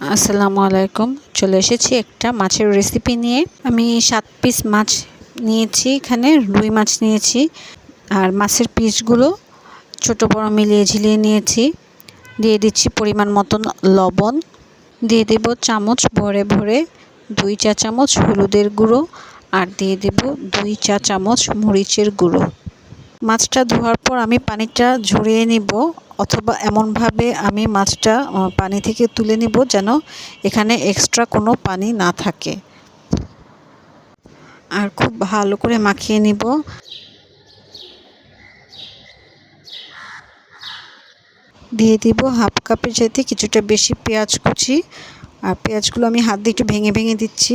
আসসালামু আলাইকুম। চলে এসেছি একটা মাছের রেসিপি নিয়ে। আমি সাত পিস মাছ নিয়েছি এখানে, রুই মাছ নিয়েছি আর মাছের পিসগুলো ছোট, বড় মিলিয়ে ঝিলিয়ে নিয়েছি। দিয়ে দিচ্ছি পরিমাণ মতন লবণ। দিয়ে দেব চামচ ভরে ভরে দুই চা চামচ হলুদের গুঁড়ো আর দিয়ে দেব দুই চা চামচ মরিচের গুঁড়ো। মাছটা ধোয়ার পর আমি পানিটা ঝরিয়ে নিব। অথবা এমনভাবে আমি মাছটা পানি থেকে তুলে নিব যেন এখানে এক্সট্রা কোনো পানি না থাকে। আর খুব ভালো করে মাখিয়ে নিব। দিয়ে দিব হাফ কাপের চাইতে কিছুটা বেশি পেঁয়াজ কুচি। আর পেঁয়াজগুলো আমি হাত দিয়ে একটু ভেঙে ভেঙে দিচ্ছি।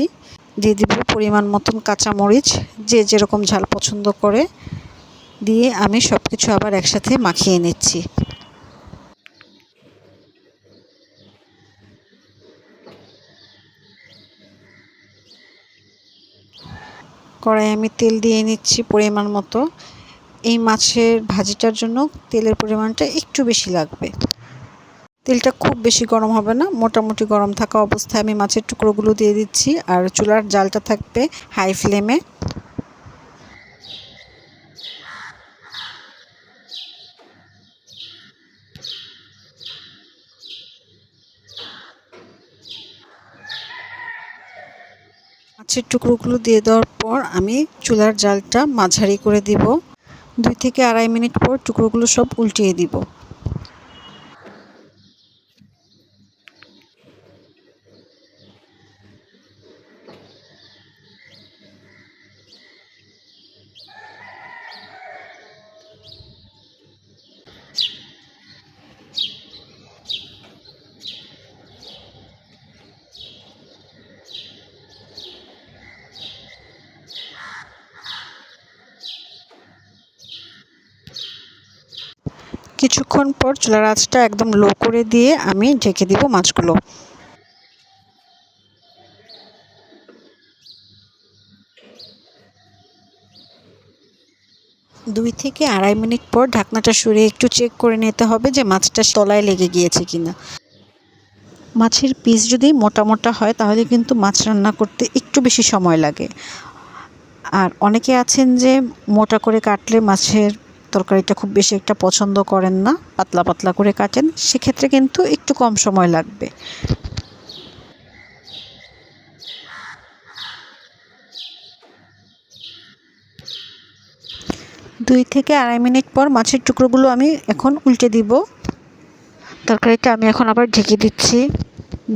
দিয়ে দিব পরিমাণ মতন কাঁচামরিচ, যে যেরকম ঝাল পছন্দ করে। দিয়ে আমি সব কিছু আবার একসাথে মাখিয়ে নিচ্ছি। কড়াই আমি তেল দিয়ে নিচ্ছি পরিমাণ মতো। এই মাছের ভাজিটার জন্য তেলের পরিমাণটা একটু বেশি লাগবে। তেলটা খুব বেশি গরম হবে না, মোটামুটি গরম থাকা অবস্থায় আমি মাছের টুকরোগুলো দিয়ে দিচ্ছি। আর চুলার জালটা থাকবে হাই ফ্লেমে। মাছের টুকরোগুলো দিয়ে দেওয়ার পর আমি চুলার জালটা মাঝারি করে দিব। দুই থেকে আড়াই মিনিট পর টুকরোগুলো সব উল্টিয়ে দিব। কিছুক্ষণ পর চুলার আঁচটা একদম লো করে দিয়ে আমি ঢেকে দিব মাছগুলো। দুই থেকে আড়াই মিনিট পর ঢাকনাটা সরিয়ে একটু চেক করে নিতে হবে যে মাছটা তলায় লেগে গিয়েছে কিনা। মাছের পিস যদি মোটা মোটা হয়, তাহলে কিন্তু মাছ রান্না করতে একটু বেশি সময় লাগে। আর অনেকে আছেন যে মোটা করে কাটলে মাছের তরকারিটা খুব বেশি একটা পছন্দ করেন না, পাতলা পাতলা করে কাটেন, সেক্ষেত্রে কিন্তু একটু কম সময় লাগবে। দুই থেকে আড়াই মিনিট পর মাছের টুকরোগুলো আমি এখন উল্টে দিব। তরকারিটা আমি এখন আবার ঢেকে দিচ্ছি।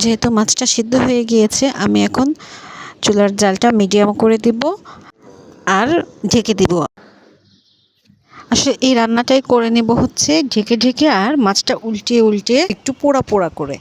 যেহেতু মাছটা সিদ্ধ হয়ে গিয়েছে, আমি এখন চুলার জালটা মিডিয়াম করে দিব আর ঢেকে দিব। আসলে এই রান্নাটাই করে নেব হচ্ছে ঢেকে ঢেকে আর মাছটা উল্টিয়ে উল্টিয়ে একটু পোড়া পোড়া করে।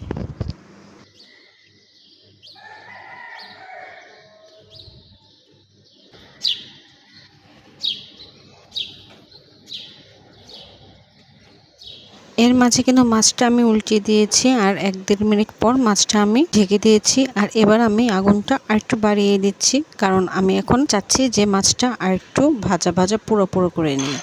এর মাঝে কিন্তু মাছটা আমি উল্টিয়ে দিয়েছি আর এক দেড় মিনিট পর মাছটা আমি ঢেকে দিয়েছি আর এবার আমি আগুনটা আরেকটু বাড়িয়ে দিচ্ছি, কারণ আমি এখন চাচ্ছি যে মাছটা আরেকটু ভাজা ভাজা পুরো পুরো করে নিই।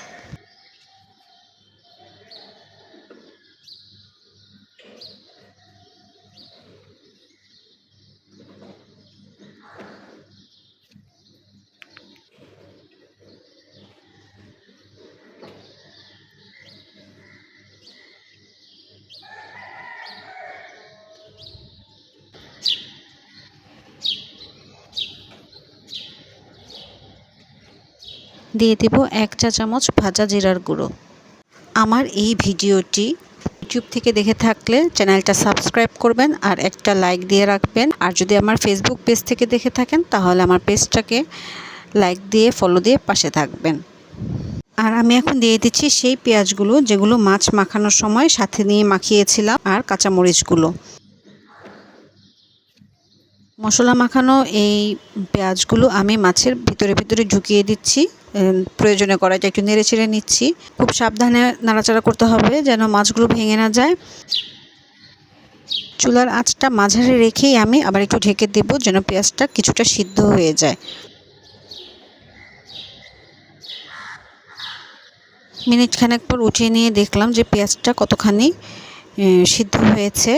দিয়ে দেব এক চা চামচ ভাজা জিরার গুঁড়ো। আমার এই ভিডিওটি ইউটিউব থেকে দেখে থাকলে চ্যানেলটা সাবস্ক্রাইব করবেন আর একটা লাইক দিয়ে রাখবেন। আর যদি আমার ফেসবুক পেজ থেকে দেখে থাকেন, তাহলে আমার পেজটাকে লাইক দিয়ে ফলো দিয়ে পাশে থাকবেন। আর আমি এখন দিয়ে দিচ্ছি সেই পেঁয়াজগুলো, যেগুলো মাছ মাখানোর সময় সাথে নিয়ে মাখিয়েছিলাম, আর কাঁচামরিচগুলো। মশলা মাখানো এই পেঁয়াজগুলো আমি মাছের ভিতরে ভিতরে ঢুকিয়ে দিচ্ছি। প্রয়োজনে কড়াইটা একটু নেড়ে ছেড়ে নিচ্ছি। খুব সাবধানে নাড়াচাড়া করতে হবে যেন মাছগুলো ভেঙে না যায়। চুলার আঁচটা মাঝারে রেখেই আমি আবার একটু ঢেকে দেব যেন পেঁয়াজটা কিছুটা সিদ্ধ হয়ে যায়। মিনিট খানেক পর উঠিয়ে নিয়ে দেখলাম যে পেঁয়াজটা কতখানি সিদ্ধ হয়েছে।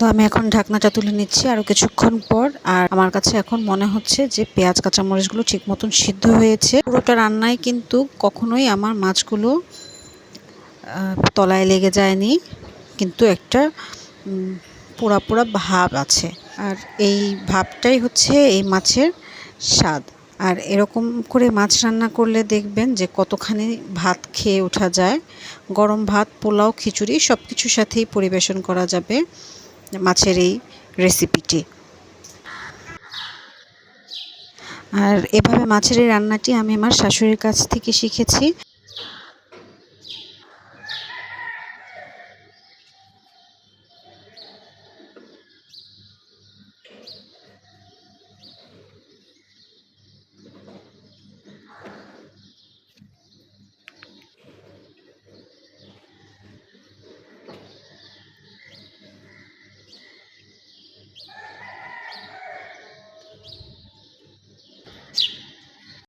তো আমি এখন ঢাকনাটা তুলে নিচ্ছি আরও কিছুক্ষণ পর। আর আমার কাছে এখন মনে হচ্ছে যে পেঁয়াজ, কাঁচামরিচগুলো ঠিক মতন সিদ্ধ হয়েছে। পুরোটা রান্নায় কিন্তু কখনোই আমার মাছগুলো তলায় লেগে যায়নি। কিন্তু একটা পোড়া পোড়া ভাব আছে। আর এই ভাবটাই হচ্ছে এই মাছের স্বাদ। আর এরকম করে মাছ রান্না করলে দেখবেন যে কতখানি ভাত খেয়ে ওঠা যায়। গরম ভাত, পোলাও, খিচুড়ি সব কিছুর সাথেই পরিবেশন করা যাবে। মাছের এই রেসিপিটি আর এভাবে মাছের এই রান্নাটি আমি আমার শাশুড়ির কাছ থেকে শিখেছি।